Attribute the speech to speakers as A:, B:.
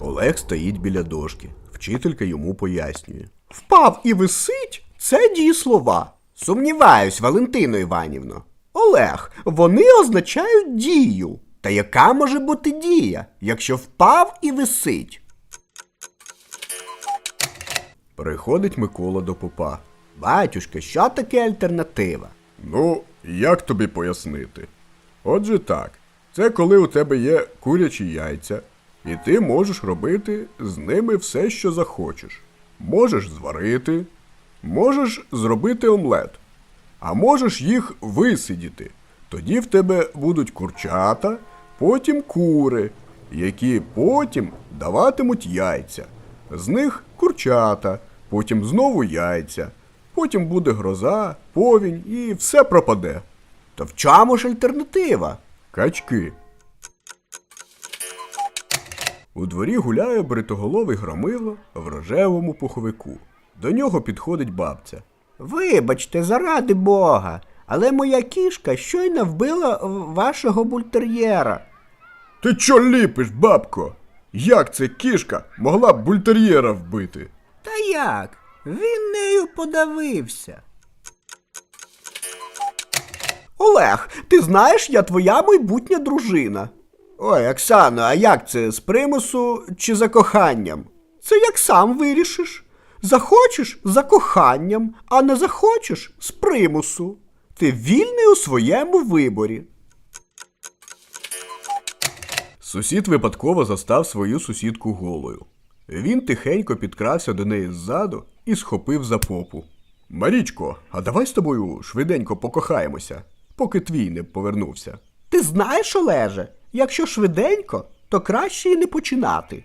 A: Олег стоїть біля дошки. Вчителька йому пояснює. Впав і висить це дієслова. Сумніваюсь, Валентино Іванівно. Олег, вони означають дію. Та яка може бути дія, якщо впав і висить? Приходить Микола до попа. Батюшка, що таке альтернатива?
B: Ну, як тобі пояснити? Отже так, це коли у тебе є курячі яйця, і ти можеш робити з ними все, що захочеш. Можеш зварити, можеш зробити омлет, а можеш їх висидіти. Тоді в тебе будуть курчата, потім кури, які потім даватимуть яйця. З них курчата, потім знову яйця, потім буде гроза, повінь і все пропаде.
A: То в чому ж альтернатива?
B: Качки. У дворі гуляє бритоголовий громило в рожевому пуховику. До нього підходить бабця.
A: Вибачте, заради Бога, але моя кішка щойно вбила вашого бультер'єра.
B: Ти чо ліпиш, бабко? Як це кішка могла б бультер'єра вбити?
A: Та як? Він нею подавився. Олег, ти знаєш, я твоя майбутня дружина. Ой, Оксано, а як це з примусу чи за коханням? Це як сам вирішиш. Захочеш за коханням, а не захочеш з примусу. Ти вільний у своєму виборі.
B: Сусід випадково застав свою сусідку голою. Він тихенько підкрався до неї ззаду і схопив за попу. Марічко, а давай з тобою швиденько покохаємося, поки твій не повернувся.
A: Ти знаєш, Олеже, якщо швиденько, то краще і не починати.